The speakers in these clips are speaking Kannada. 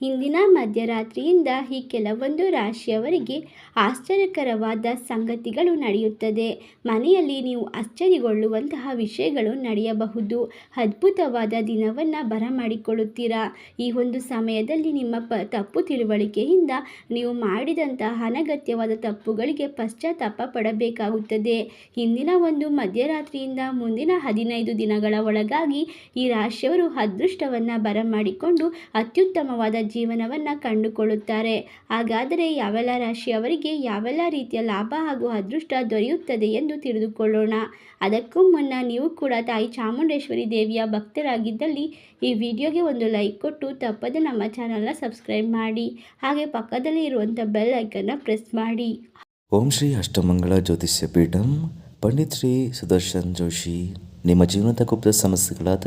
ಇಂದಿನ ಮಧ್ಯರಾತ್ರಿಯಿಂದ ಈ ಕೆಲವೊಂದು ರಾಶಿಯವರಿಗೆ ಆಶ್ಚರ್ಯಕರವಾದ ಸಂಗತಿಗಳು ನಡೆಯುತ್ತದೆ. ಮನೆಯಲ್ಲಿ ನೀವು ಆಶ್ಚರ್ಯಗೊಳ್ಳುವಂತಹ ವಿಷಯಗಳು ನಡೆಯಬಹುದು. ಅದ್ಭುತವಾದ ದಿನವನ್ನು ಬರಮಾಡಿಕೊಳ್ಳುತ್ತೀರಾ. ಈ ಒಂದು ಸಮಯದಲ್ಲಿ ನಿಮ್ಮ ಪ, ತಪ್ಪು ತಿಳುವಳಿಕೆಯಿಂದ ನೀವು ಮಾಡಿದಂತಹ ಅನಗತ್ಯವಾದ ತಪ್ಪುಗಳಿಗೆ ಪಶ್ಚಾತ್ತಾಪ ಪಡಬೇಕಾಗುತ್ತದೆ. ಇಂದಿನ ಒಂದು ಮಧ್ಯರಾತ್ರಿಯಿಂದ ಮುಂದಿನ ಹದಿನೈದು ದಿನಗಳ ಒಳಗಾಗಿ ಈ ರಾಶಿಯವರು ಅದೃಷ್ಟವನ್ನು ಬರಮಾಡಿಕೊಂಡು ಅತ್ಯುತ್ತಮವಾದ ಜೀವನವನ್ನು ಕಂಡುಕೊಳ್ಳುತ್ತಾರೆ. ಹಾಗಾದರೆ ಯಾವೆಲ್ಲ ರಾಶಿಯವರಿಗೆ ಯಾವೆಲ್ಲ ರೀತಿಯ ಲಾಭ ಹಾಗೂ ಅದೃಷ್ಟ ದೊರೆಯುತ್ತದೆ ಎಂದು ತಿಳಿದುಕೊಳ್ಳೋಣ. ಅದಕ್ಕೂ ಮುನ್ನ ನೀವು ಕೂಡ ತಾಯಿ ಚಾಮುಂಡೇಶ್ವರಿ ದೇವಿಯ ಭಕ್ತರಾಗಿದ್ದಲ್ಲಿ ಈ ವಿಡಿಯೋಗೆ ಒಂದು ಲೈಕ್ ಕೊಟ್ಟು ತಪ್ಪದೆ ನಮ್ಮ ಚಾನಲ್ನ ಸಬ್ಸ್ಕ್ರೈಬ್ ಮಾಡಿ. ಹಾಗೆ ಪಕ್ಕದಲ್ಲಿ ಇರುವಂಥ ಬೆಲ್ ಐಕನ್ನ ಪ್ರೆಸ್ ಮಾಡಿ. ಓಂ ಶ್ರೀ ಅಷ್ಟಮಂಗಳ ಜ್ಯೋತಿಷ್ಯ ಪೀಠಂ, ಪಂಡಿತ್ ಶ್ರೀ ಸುದರ್ಶನ್ ಜೋಶಿ. ನಿಮ್ಮ ಜೀವನದ ಗುಪ್ತ ಸಮಸ್ಯೆಗಳಾದ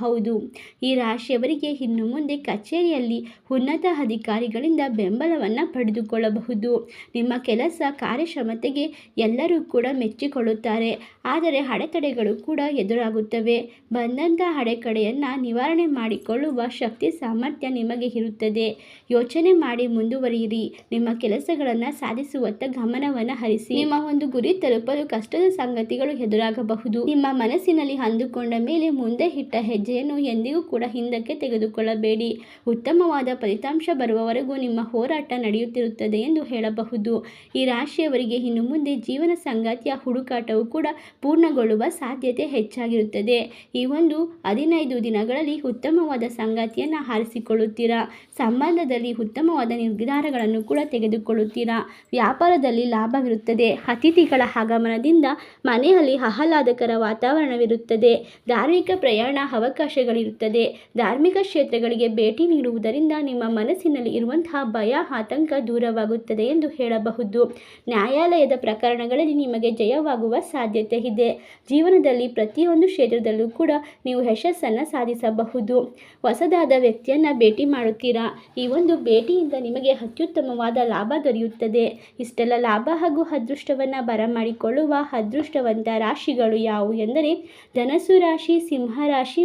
ಹೌದು. ಈ ರಾಶಿಯವರಿಗೆ ಇನ್ನು ಮುಂದೆ ಕಚೇರಿಯಲ್ಲಿ ಉನ್ನತ ಅಧಿಕಾರಿಗಳಿಂದ ಬೆಂಬಲವನ್ನು ಪಡೆದುಕೊಳ್ಳಬಹುದು. ನಿಮ್ಮ ಕೆಲಸ, ಕಾರ್ಯಕ್ಷಮತೆಗೆ ಎಲ್ಲರೂ ಕೂಡ ಮೆಚ್ಚಿಕೊಳ್ಳುತ್ತಾರೆ. ಆದರೆ ಅಡೆತಡೆಗಳು ಕೂಡ ಎದುರಾಗುತ್ತವೆ. ಬಂದಂಥ ಅಡೆಕಡೆಯನ್ನು ನಿವಾರಣೆ ಮಾಡಿಕೊಳ್ಳುವ ಶಕ್ತಿ, ಸಾಮರ್ಥ್ಯ ನಿಮಗೆ ಇರುತ್ತದೆ. ಯೋಚನೆ ಮಾಡಿ ಮುಂದುವರಿಯಿರಿ. ನಿಮ್ಮ ಕೆಲಸಗಳನ್ನು ಸಾಧಿಸುವತ್ತ ಗಮನವನ್ನು ಹರಿಸಿ. ನಿಮ್ಮ ಒಂದು ಗುರಿ ತಲುಪಲು ಕಷ್ಟದ ಸಂಗತಿಗಳು ಎದುರಾಗಬಹುದು. ನಿಮ್ಮ ಮನಸ್ಸಿನಲ್ಲಿ ಅಂದುಕೊಂಡ ಮೇಲೆ ಮುಂದೆ ಇಟ್ಟ ಹೆಜ್ಜೆಯನ್ನು ಎಂದಿಗೂ ಕೂಡ ಹಿಂದಕ್ಕೆ ತೆಗೆದುಕೊಳ್ಳಬೇಡಿ. ಉತ್ತಮವಾದ ಫಲಿತಾಂಶ ಬರುವವರೆಗೂ ನಿಮ್ಮ ಹೋರಾಟ ನಡೆಯುತ್ತಿರುತ್ತದೆ ಎಂದು ಹೇಳಬಹುದು. ಈ ರಾಶಿಯವರಿಗೆ ಇನ್ನು ಮುಂದೆ ಜೀವನ ಸಂಗಾತಿಯ ಹುಡುಕಾಟವು ಕೂಡ ಪೂರ್ಣಗೊಳ್ಳುವ ಸಾಧ್ಯತೆ ಹೆಚ್ಚಾಗಿರುತ್ತದೆ. ಈ ಒಂದು ಹದಿನೈದು ದಿನಗಳಲ್ಲಿ ಉತ್ತಮವಾದ ಸಂಗಾತಿಯನ್ನು ಆರಿಸಿಕೊಳ್ಳುತ್ತೀರಾ ಸಂಬಂಧದಲ್ಲಿ ಉತ್ತಮವಾದ ನಿರ್ಧಾರಗಳನ್ನು ಕೂಡ ತೆಗೆದುಕೊಳ್ಳುತ್ತೀರಾ? ವ್ಯಾಪಾರದಲ್ಲಿ ಲಾಭವಿರುತ್ತದೆ. ಅತಿಥಿಗಳ ಆಗಮನದಿಂದ ಮನೆಯಲ್ಲಿ ಆಹ್ಲಾದಕರ ವಾತಾವರಣವಿರುತ್ತದೆ. ಧಾರ್ಮಿಕ ಪ್ರಯಾಣ ಅವಕಾಶಗಳಿರುತ್ತದೆ ಧಾರ್ಮಿಕ ಕ್ಷೇತ್ರಗಳಿಗೆ ಭೇಟಿ ನೀಡುವುದರಿಂದ ನಿಮ್ಮ ಮನಸ್ಸಿನಲ್ಲಿ ಇರುವಂತಹ ಭಯ, ಆತಂಕ ದೂರವಾಗುತ್ತದೆ ಎಂದು ಹೇಳಬಹುದು. ನ್ಯಾಯಾಲಯದ ಪ್ರಕರಣಗಳಲ್ಲಿ ನಿಮಗೆ ಜಯವಾಗುವ ಸಾಧ್ಯತೆ ಇದೆ. ಜೀವನದಲ್ಲಿ ಪ್ರತಿಯೊಂದು ಕ್ಷೇತ್ರದಲ್ಲೂ ಕೂಡ ನೀವು ಯಶಸ್ಸನ್ನು ಸಾಧಿಸಬಹುದು. ಹೊಸದಾದ ವ್ಯಕ್ತಿಯನ್ನು ಭೇಟಿ ಮಾಡುತ್ತೀರಾ? ಈ ಒಂದು ಭೇಟಿಯಿಂದ ನಿಮಗೆ ಅತ್ಯುತ್ತಮವಾದ ಲಾಭ ದೊರೆಯುತ್ತದೆ. ಇಷ್ಟೆಲ್ಲ ಲಾಭ ಹಾಗೂ ಅದೃಷ್ಟವನ್ನು ಬರಮಾಡಿಕೊಳ್ಳುವ ಅದೃಷ್ಟವಂತ ರಾಶಿಗಳು ಯಾವುವು ಎಂದರೆ ಧನಸು ರಾಶಿ, ಸಿಂಹ ರಾಶಿ